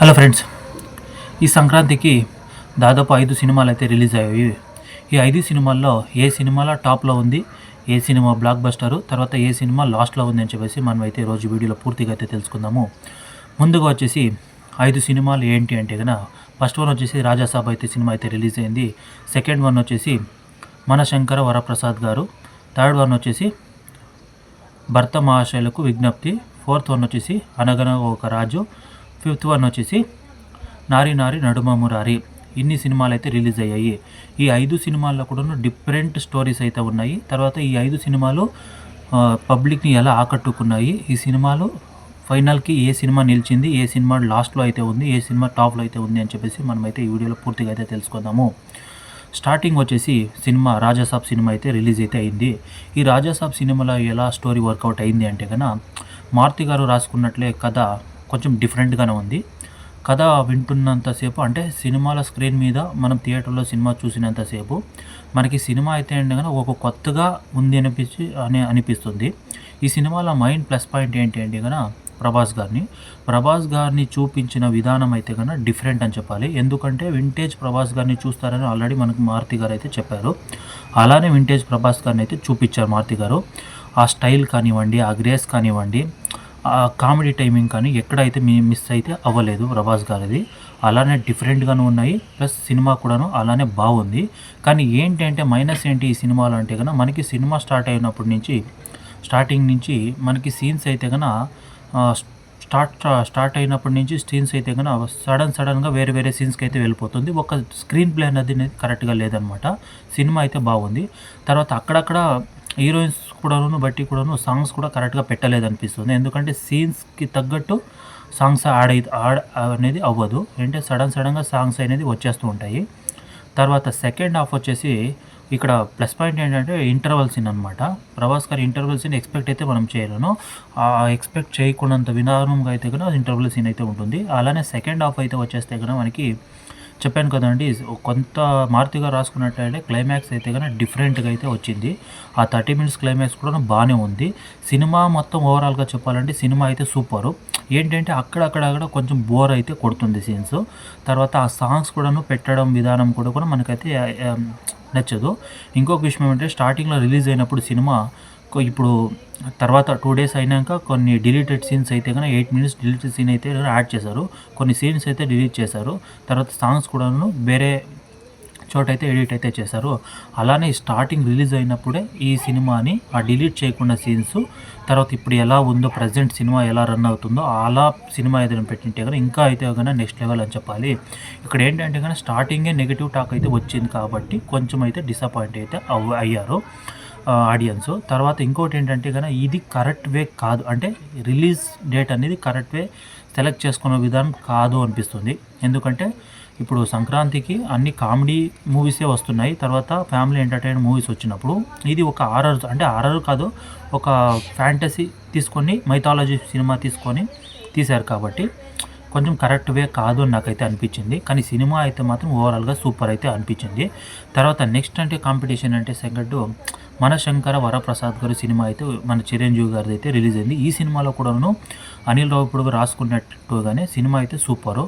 Hello friends ఈ సంక్రాంతికి దాదాపు ఐదు సినిమాలు అయితే రిలీజ్ అయ్యాయి. ఈ ఐదు సినిమాల్లో ఏ సినిమాలో టాప్లో ఉంది ఏ సినిమా బ్లాక్ బస్టరు తర్వాత ఏ సినిమా లాస్ట్లో ఉంది అని చెప్పేసి మనం అయితే ఈరోజు వీడియోలో పూర్తిగా అయితే తెలుసుకుందాము. ముందుగా వచ్చేసి ఐదు సినిమాలు ఏంటి అంటే కనుక ఫస్ట్ వన్ వచ్చేసి రాజాసాబ్ అయితే సినిమా అయితే రిలీజ్ అయింది. సెకండ్ వన్ వచ్చేసి మన శంకర వరప్రసాద్ గారు. థర్డ్ వన్ వచ్చేసి భర్త మహాశయులకు విజ్ఞప్తి. ఫోర్త్ వన్ వచ్చేసి అనగనగా ఒక రాజు. ఫిఫ్త్ వన్ వచ్చేసి నారి నారి నడుమ మురారి ఇన్ని సినిమాలు అయితే రిలీజ్ అయ్యాయి. ఈ ఐదు సినిమాల్లో కూడా డిఫరెంట్ స్టోరీస్ అయితే ఉన్నాయి. తర్వాత ఈ ఐదు సినిమాలు పబ్లిక్ని ఎలా ఆకట్టుకున్నాయి. ఈ సినిమాలు ఫైనల్కి ఏ సినిమా నిలిచింది ఏ సినిమా లాస్ట్లో అయితే ఉంది ఏ సినిమా టాప్లో అయితే ఉంది అని చెప్పేసి మనమైతే ఈ వీడియోలో పూర్తిగా అయితే తెలుసుకుందాము. స్టార్టింగ్ వచ్చేసి సినిమా రాజాసాబ్ సినిమా అయితే రిలీజ్ అయితే అయింది. ఈ రాజాసాబ్ సినిమాలో ఎలా స్టోరీ వర్కౌట్ అయింది అంటే కన్నా మారుతి గారు రాసుకున్నట్లే కథ కొంచెం డిఫరెంట్గానే ఉంది. కథ వింటున్నంతసేపు అంటే సినిమాల స్క్రీన్ మీద మనం థియేటర్లో సినిమా చూసినంతసేపు మనకి సినిమా అయితే ఏంటంటే ఒక కొత్తగా ఉంది అనిపించి అని అనిపిస్తుంది. ఈ సినిమాలో మెయిన్ ప్లస్ పాయింట్ ఏంటి అంటే కనుక ప్రభాస్ గారిని. ప్రభాస్ గారిని చూపించిన విధానం అయితే కనుక డిఫరెంట్ అని చెప్పాలి. ఎందుకంటే వింటేజ్ ప్రభాస్ గారిని చూస్తారని ఆల్రెడీ మనకు మారుతి గారు అయితే చెప్పారు. అలానే వింటేజ్ ప్రభాస్ గారిని అయితే చూపించారు మారుతి గారు. ఆ స్టైల్ కానివ్వండి ఆ గ్రేస్ కానివ్వండి ఆ కామెడీ టైమింగ్ కానీ ఎక్కడైతే మీ మిస్ అయితే అవ్వలేదు ప్రభాస్ గారిది అలానే డిఫరెంట్గాను ఉన్నాయి. ప్లస్ సినిమా కూడాను అలానే బాగుంది. కానీ ఏంటి అంటే మైనస్ ఏంటి ఈ సినిమాలు అంటే కనుక మనకి సినిమా స్టార్ట్ అయినప్పటి నుంచి స్టార్టింగ్ నుంచి మనకి సీన్స్ అయితే కనుక స్టార్ట్ స్టార్ట్ అయినప్పటి నుంచి సీన్స్ అయితే కనుక సడన్ సడన్గా వేరే వేరే సీన్స్కి అయితే వెళ్ళిపోతుంది. ఒక స్క్రీన్ ప్లే అనేది కరెక్ట్గా లేదనమాట సినిమా అయితే బాగుంది. తర్వాత అక్కడక్కడ హీరోయిన్స్ కూడాను బట్టి కూడాను సాంగ్స్ కూడా కరెక్ట్గా పెట్టలేదు అనిపిస్తుంది ఎందుకంటే సీన్స్కి తగ్గట్టు సాంగ్స్ ఆడ ఆడ అనేది అవ్వదు. అంటే సడన్ సడన్గా సాంగ్స్ అనేది వచ్చేస్తూ ఉంటాయి. తర్వాత సెకండ్ హాఫ్ వచ్చేసి ఇక్కడ ప్లస్ పాయింట్ ఏంటంటే ఇంటర్వల్ సీన్ అనమాట ప్రభాస్ గారి ఇంటర్వల్ సీన్ ఎక్స్పెక్ట్ అయితే మనం చేయలేను ఎక్స్పెక్ట్ చేయకున్నంత విధానంగా అయితే కనుక ఇంటర్వల్ సీన్ అయితే ఉంటుంది. అలానే సెకండ్ హాఫ్ అయితే వచ్చేస్తే కనుక మనకి చెప్పాను కదండి కొంత మారుతిగా రాసుకున్నట్టయితే క్లైమాక్స్ అయితే కానీ డిఫరెంట్గా అయితే వచ్చింది. ఆ థర్టీ మినిట్స్ క్లైమాక్స్ కూడా బాగానే ఉంది. సినిమా మొత్తం ఓవరాల్గా చెప్పాలంటే సినిమా అయితే సూపరు ఏంటంటే అక్కడక్కడ కొంచెం బోర్ అయితే కొడుతుంది సీన్స్ తర్వాత ఆ సాంగ్స్ కూడాను పెట్టడం విధానం కూడా కూడా మనకైతే నచ్చదు. ఇంకొక విషయం ఏమంటే స్టార్టింగ్లో రిలీజ్ అయినప్పుడు సినిమా ఇప్పుడు తర్వాత టూ డేస్ అయినాక కొన్ని డిలీటెడ్ సీన్స్ అయితే కానీ ఎయిట్ మినిట్స్ డిలీటెడ్ సీన్ అయితే యాడ్ చేశారు. కొన్ని సీన్స్ అయితే డిలీట్ చేశారు. తర్వాత సాంగ్స్ కూడాను వేరే చోట అయితే ఎడిట్ అయితే చేశారు. అలానే స్టార్టింగ్ రిలీజ్ అయినప్పుడే ఈ సినిమాని ఆ డిలీట్ చేయకుండా సీన్స్ తర్వాత ఇప్పుడు ఎలా ఉందో ప్రజెంట్ సినిమా ఎలా రన్ అవుతుందో అలా సినిమా ఏదైనా పెట్టింటే కానీ ఇంకా అయితే కానీ నెక్స్ట్ లెవెల్ అని చెప్పాలి. ఇక్కడ ఏంటంటే కానీ స్టార్టింగే నెగిటివ్ టాక్ అయితే వచ్చింది కాబట్టి కొంచెం అయితే డిసప్పాయింట్ అయితే అవ్ అయ్యారు. ఆడియన్స్ తర్వాత ఇంకోటి ఏంటంటే కనుక ఇది కరెక్ట్ వే కాదు. అంటే రిలీజ్ డేట్ అనేది కరెక్ట్ వే సెలెక్ట్ చేసుకున్న విధానం కాదు అనిపిస్తుంది. ఎందుకంటే ఇప్పుడు సంక్రాంతికి అన్ని కామెడీ మూవీసే వస్తున్నాయి. తర్వాత ఫ్యామిలీ ఎంటర్టైన్ మూవీస్ వచ్చినప్పుడు ఇది ఒక ఆర్ఆర్ అంటే ఆర్ఆర్ కాదు ఒక ఫ్యాంటసీ తీసుకొని మైథాలజీ సినిమా తీసుకొని తీశారు కాబట్టి కొంచెం కరెక్ట్ వే కాదు అని నాకైతే అనిపించింది. కానీ సినిమా అయితే మాత్రం ఓవరాల్గా సూపర్ అయితే అనిపించింది. తర్వాత నెక్స్ట్ అంటే కాంపిటీషన్ అంటే సెకండ్ మన శంకర వరప్రసాద్ గారి సినిమా అయితే మన చిరంజీవి గారిది అయితే రిలీజ్ అయింది. ఈ సినిమాలో కూడాను అనిల్ రావుపుడు రాసుకున్నట్టుగానే సినిమా అయితే సూపరు.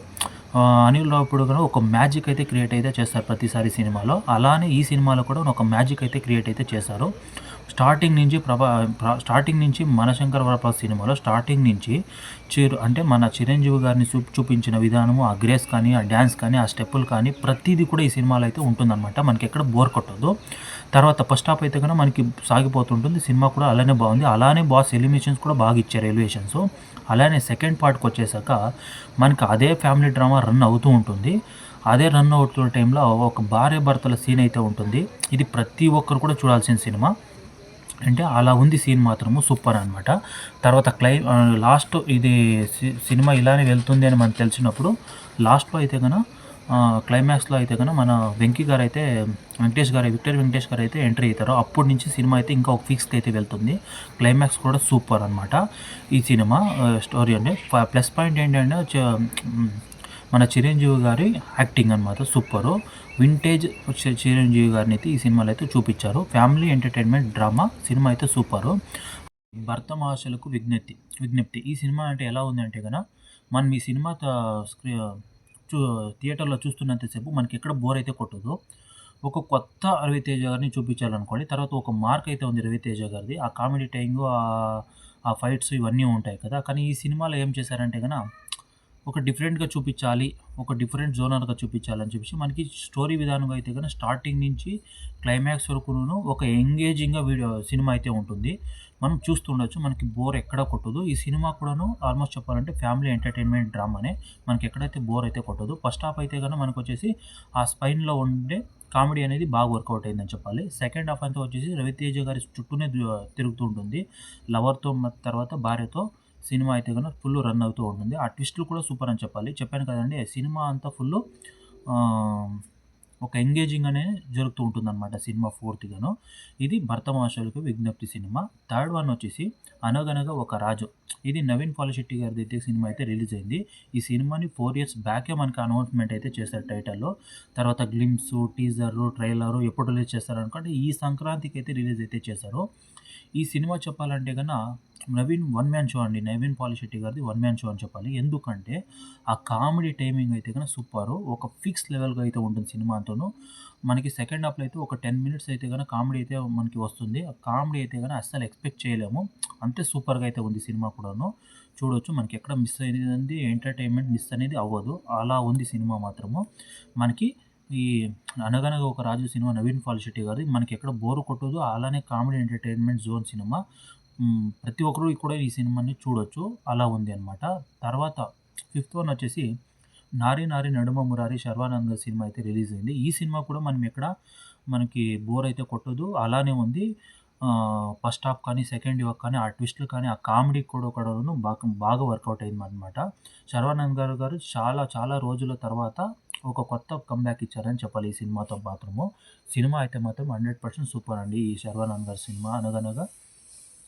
అనిల్ రావుపుడు గారు ఒక మ్యాజిక్ అయితే క్రియేట్ అయితే చేస్తారు ప్రతిసారి సినిమాలో. అలానే ఈ సినిమాలో కూడా ఒక మ్యాజిక్ అయితే క్రియేట్ అయితే చేశారు. స్టార్టింగ్ నుంచి ప్రభా స్టార్టింగ్ నుంచి మనశంకర వరప్రసాద్ సినిమాలో స్టార్టింగ్ నుంచి చిరు అంటే మన చిరంజీవి గారిని చూ చూపించిన విధానము ఆ గ్రేస్ కానీ ఆ డ్యాన్స్ కానీ ఆ స్టెప్పులు కానీ ప్రతిదీ కూడా ఈ సినిమాలో అయితే ఉంటుందన్నమాట. మనకి ఎక్కడ బోర్ కొట్టదు. తర్వాత ఫస్ట్ హాఫ్ అయితే కనుక మనకి సాగిపోతుంటుంది. సినిమా కూడా అలానే బాగుంది. అలానే బాస్ ఎలిమినేషన్స్ కూడా బాగా ఇచ్చారు ఎలివేషన్స్ అలానే సెకండ్ పార్ట్కి వచ్చేసాక మనకి అదే ఫ్యామిలీ డ్రామా రన్ అవుతూ ఉంటుంది. అదే రన్ అవుతున్న టైంలో ఒక భార్య భర్తల సీన్ అయితే ఉంటుంది. ఇది ప్రతి ఒక్కరు కూడా చూడాల్సిన సినిమా. అంటే అలా ఉంది సీన్ మాత్రము సూపర్ అనమాట తర్వాత క్లై లాస్ట్ ఇది సి- సినిమా ఇలానే వెళ్తుంది అని మనకు తెలిసినప్పుడు లాస్ట్లో అయితే కనుక క్లైమాక్స్లో అయితే కనుక మన వెంకీ గారు అయితే వెంకటేష్ గారు విక్టర్ వెంకటేష్ గారు అయితే ఎంట్రీ అవుతారు. అప్పటి నుంచి సినిమా అయితే ఇంకా ఒక ఫిక్స్కి అయితే వెళ్తుంది. క్లైమాక్స్ కూడా సూపర్ అనమాట ఈ సినిమా. స్టోరీ అంటే ప్లస్ పాయింట్ ఏంటంటే మన చిరంజీవి గారి యాక్టింగ్ అనమాట సూపరు. వింటేజ్ చిరంజీవి గారిని అయితే ఈ సినిమాలో అయితే చూపించారు. ఫ్యామిలీ ఎంటర్టైన్మెంట్ డ్రామా సినిమా అయితే సూపరు. భర్త మహాశలకు విజ్ఞప్తి విజ్ఞప్తి. ఈ సినిమా అంటే ఎలా ఉంది అంటే కనుక మనం ఈ సినిమా స్క్రీ చూ థియేటర్‌లో చూస్తున్నంతసేపు మనకి ఎక్కడ బోర్ అయితే కొట్టదు. ఒక కొత్త 'రవితేజ' గారిని చూపించాలనుకోండి. తర్వాత ఒక మార్క్ అయితే ఉంది 'రవితేజ' గారిది. ఆ కామెడీ టైంగు ఆ ఫైట్స్ ఇవన్నీ ఉంటాయి కదా! కానీ ఈ సినిమాలో ఏం చేశారంటే గన ఒక డిఫరెంట్‌గా చూపించాలి. ఒక డిఫరెంట్ జోనర్‌గా చూపించాలని చెప్పేసి మనకి స్టోరీ విధానంగా అయితే కానీ స్టార్టింగ్ నుంచి క్లైమాక్స్ వరకును ఒక ఎంగేజింగ్‌గా వీడియో సినిమా అయితే ఉంటుంది. మనం చూస్తుండొచ్చు. మనకి బోర్ ఎక్కడ కొట్టదు. ఈ సినిమా కూడాను ఆల్మోస్ట్ చెప్పాలంటే ఫ్యామిలీ ఎంటర్‌టైన్‌మెంట్ డ్రామానే. మనకి ఎక్కడైతే బోర్ అయితే కొట్టదు. ఫస్ట్ హాఫ్ అయితే కానీ మనకు వచ్చేసి ఆ స్పైన్‌లో ఉండే కామెడీ అనేది బాగా వర్కౌట్ అయిందని చెప్పాలి. సెకండ్ హాఫ్ అంతా వచ్చేసి 'రవితేజ' గారి చుట్టూనే తిరుగుతుంటుంది తిరుగుతూ ఉంటుంది. లవర్‌తో తర్వాత భార్యతో సినిమా అయితే కనుక ఫుల్ రన్ అవుతూ ఉంటుంది. ఆ ట్విస్ట్‌లు కూడా సూపర్ అని చెప్పాలి. చెప్పాను కదండీ! సినిమా అంతా ఫుల్ ఒక ఎంగేజింగ్ అనేది జరుగుతూ ఉంటుందనమాట సినిమా ఫోర్త్గాను ఇది 'భరతమాషులకు విజ్ఞప్తి' సినిమా. థర్డ్ వన్ వచ్చేసి 'అనగనగా ఒక రాజు' ఇది నవీన్ పాలిశెట్టి గారిదైతే సినిమా అయితే రిలీజ్ అయింది. ఈ సినిమాని ఫోర్ ఇయర్స్ బ్యాకే మనకి అనౌన్స్‌మెంట్ అయితే చేశారు టైటిల్‌లో. తర్వాత గ్లిమ్స్ టీజర్ ట్రైలరు ఎప్పుడు రిలీజ్ చేస్తారు అనుకుంటే ఈ సంక్రాంతికి అయితే రిలీజ్ అయితే చేశారు. ఈ సినిమా చెప్పాలంటే కన్నా నవీన్ వన్ మ్యాన్ షో అండి. నవీన్ పాలిశెట్టి గారిది వన్ మ్యాన్ షో అని చెప్పాలి. ఎందుకంటే ఆ కామెడీ టైమింగ్ అయితే కనుక సూపరు. ఒక ఫిక్స్ లెవెల్‌గా అయితే ఉంటుంది సినిమా అంతాను. మనకి సెకండ్ హాఫ్‌లో అయితే ఒక 10 మినిట్స్ అయితే గన కామెడీ అయితే మనకి వస్తుంది. ఆ కామెడీ అయితే కనుక అస్సలు ఎక్స్‌పెక్ట్ చేయలేము. అంతే సూపర్‌గా అయితే ఉంది సినిమా కూడాను. చూడొచ్చు. మనకి ఎక్కడ మిస్ అనేది ఎంటర్‌టైన్‌మెంట్ మిస్ అనేది అవ్వదు. అలా ఉంది సినిమా మాత్రము. మనకి ఈ 'అనగనగా ఒక రాజు' సినిమా నవీన్ పాలిశెట్టి గారి మనకి ఎక్కడ బోర్ కొట్టదు. అలానే కామెడీ ఎంటర్‌టైన్‌మెంట్ జోన్ సినిమా. ప్రతి ఒక్కరూ కూడా ఈ సినిమాని చూడొచ్చు. అలా ఉంది అనమాట. తర్వాత ఫిఫ్త్ వన్ వచ్చేసి 'నారి నారి నడుమ మురారి' శర్వానంద సినిమా అయితే రిలీజ్ అయింది. ఈ సినిమా కూడా మనం ఎక్కడ మనకి బోర్ అయితే కొట్టదు. అలానే ఉంది. ఫస్ట్ హాఫ్ కానీ, సెకండ్ హాఫ్ కానీ, ఆ ట్విస్ట్‌లు కానీ, ఆ కామెడీ కూడా ఒకడను బాగా బాగా వర్కౌట్ అయిందనమాట. శర్వానంద్ గారు గారు చాలా చాలా రోజుల తర్వాత ఒక కొత్త కమ్‌బ్యాక్ ఇచ్చారని చెప్పాలి ఈ సినిమాతో మాత్రము. సినిమా అయితే మాత్రం 100% సూపర్ అండి. ఈ శర్వానంద్ గారి సినిమా 'అనగనగా'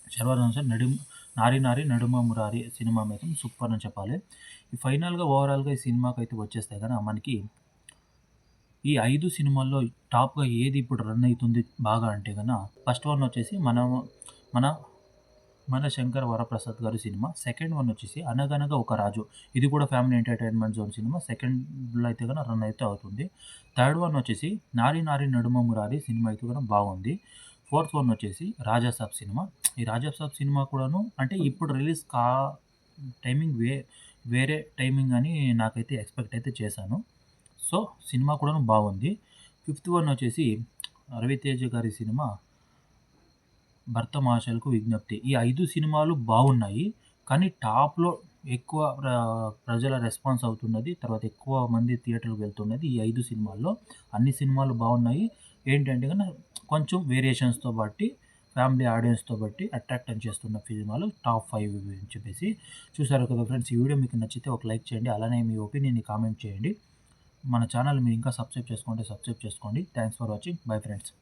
శర్వానంద్ సార్ నడిం 'నారి నారి నడుమ మురారి' సినిమా మాత్రం సూపర్ అని చెప్పాలి. ఈ ఫైనల్‌గా ఓవరాల్‌గా ఈ సినిమాకి అయితే వచ్చేస్తే కానీ మనకి ఈ ఐదు సినిమాల్లో టాప్‌గా ఏది ఇప్పుడు రన్ అవుతుంది బాగా అంటే కన్నా ఫస్ట్ వన్ వచ్చేసి మన మన మన శంకర్ వరప్రసాద్ గారి సినిమా. సెకండ్ వన్ వచ్చేసి 'అనగనగా ఒక రాజు' ఇది కూడా ఫ్యామిలీ ఎంటర్‌టైన్‌మెంట్ జోన్ సినిమా. సెకండ్‌లో అయితే గన రన్ అయితే అవుతుంది. థర్డ్ వన్ వచ్చేసి 'నారి నారి నడుమ మురారి' సినిమా అయితే కూడా బాగుంది. ఫోర్త్ వన్ వచ్చేసి 'రాజాసాబ్' సినిమా. ఈ 'రాజాసాబ్' సినిమా కూడాను అంటే ఇప్పుడు రిలీజ్ కా టైమింగ్ వే వేరే టైమింగ్ అని నాకైతే ఎక్స్‌పెక్ట్ అయితే చేశాను. సో, సినిమా కూడాను బాగుంది. ఫిఫ్త్ వన్ వచ్చేసి 'రవితేజ' గారి సినిమా భర్త 'భరతమాషులకు విజ్ఞప్తి' ఈ ఐదు సినిమాలు బాగున్నాయి. కానీ టాప్‌లో ఎక్కువ ప్ర ప్రజల రెస్పాన్స్ అవుతున్నది. తర్వాత ఎక్కువ మంది థియేటర్‌కి వెళ్తున్నది ఈ ఐదు సినిమాల్లో. అన్ని సినిమాలు బాగున్నాయి. ఏంటంటే కన్నా కొంచెం వేరియేషన్స్‌తో బట్టి ఫ్యామిలీ ఆడియన్స్‌తో బట్టి అట్రాక్ట్ అని చేస్తున్న సినిమాలు టాప్ ఫైవ్ అని చెప్పేసి. చూసారు కదా ఫ్రెండ్స్. ఈ వీడియో మీకు నచ్చితే ఒక లైక్ చేయండి. అలానే మీ ఒపీనియన్‌ని కామెంట్ చేయండి. మన ఛానల్ మీరు ఇంకా సబ్స్క్రైబ్ చేసుకుంటే సబ్స్క్రైబ్ చేసుకోండి. Thanks for watching. Bye friends.